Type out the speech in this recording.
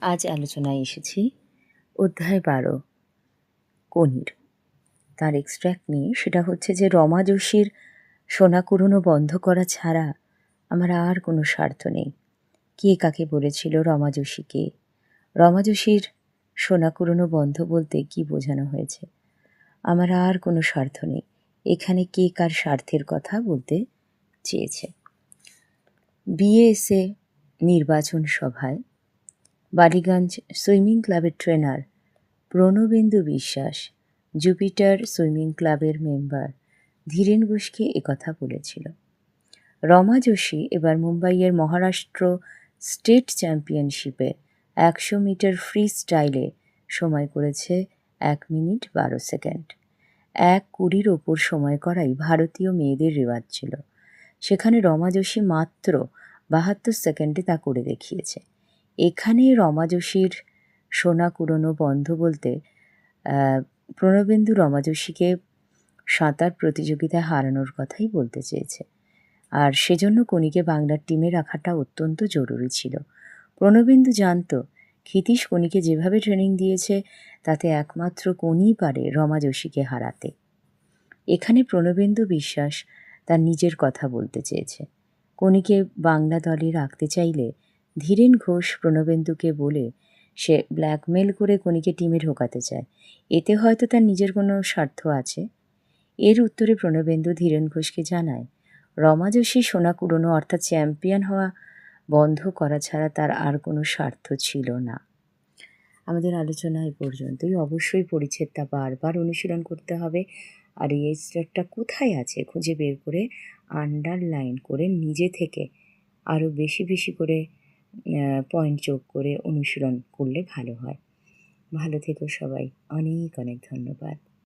আজ আলোচনায় এসেছি অধ্যায় বারো, কনির। তার এক্সট্র্যাক্ট নিয়ে সেটা হচ্ছে যে রমা যোশীর সোনা কুড়োনো বন্ধ করা ছাড়া আমার আর কোনো স্বার্থ নেই। কে কাকে বলেছিল রমা যোশীকে? রমা যোশীর সোনা কুড়োনো বন্ধ বলতে কি বোঝানো হয়েছে? আমার আর কোনো স্বার্থ নেই। এখানে কে কার স্বার্থের কথা বলতে চেয়েছে? বিএসএ নির্বাচন সভায় বালিগঞ্জ সুইমিং ক্লাবের trainer Pranabendu Biswas, Jupiter swimming ক্লাবের মেম্বার ধীরেন ঘোষকে একথা বলেছিল। রমা যোশী এবার মুম্বাইয়ের মহারাষ্ট্র স্টেট চ্যাম্পিয়নশিপে একশো মিটার ফ্রি স্টাইলে সময় করেছে এক মিনিট বারো সেকেন্ড। এক কুড়ির ওপর সময় করাই ভারতীয় মেয়েদের রেওয়াজ ছিল। সেখানে রমা যোশী মাত্র বাহাত্তর সেকেন্ডে তা করে দেখিয়েছে। এখানে রমা যোশীর সোনা কুড়োনো বন্ধ বলতে প্রণবেন্দু রমা যোশীকে সাঁতার প্রতিযোগিতায় হারানোর কথাই বলতে চেয়েছে। আর সেজন্য কণিকে বাংলার টিমে রাখাটা অত্যন্ত জরুরি ছিল। প্রণবেন্দু জানত, ক্ষিতীশ কণিকে যেভাবে ট্রেনিং দিয়েছে, তাতে একমাত্র কণিই পারে রমা যোশীকে হারাতে। এখানে প্রণবেন্দু বিশ্বাস তার নিজের কথা বলতে চেয়েছে। কণিকে বাংলা দলে রাখতে চাইলে ধীরেন ঘোষ প্রণবেন্দুকে বলে সে ব্ল্যাকমেল করে কণিকে টিমে ঢোকাতে চায়। এতে হয়তো তার নিজের কোনো স্বার্থ আছে? এর উত্তরে প্রণবেন্দু ধীরেন ঘোষকে জানায়, রমা যোশী সোনা কুড়োনো অর্থাৎ চ্যাম্পিয়ন হওয়া বন্ধ করা ছাড়া তার আর কোনো স্বার্থ ছিল না। আমাদের আলোচনা এই পর্যন্তই। অবশ্যই পরিচ্ছেদটা বারবার অনুশীলন করতে হবে। আর এই স্টারটা কোথায় আছে খুঁজে বের করে আন্ডারলাইন করে নিজে থেকে আরও বেশি বেশি করে পয়েন্ট যোগ করে অনুশীলন করলে ভালো হয়। ভালো থেকো সবাই। অনেক অনেক ধন্যবাদ।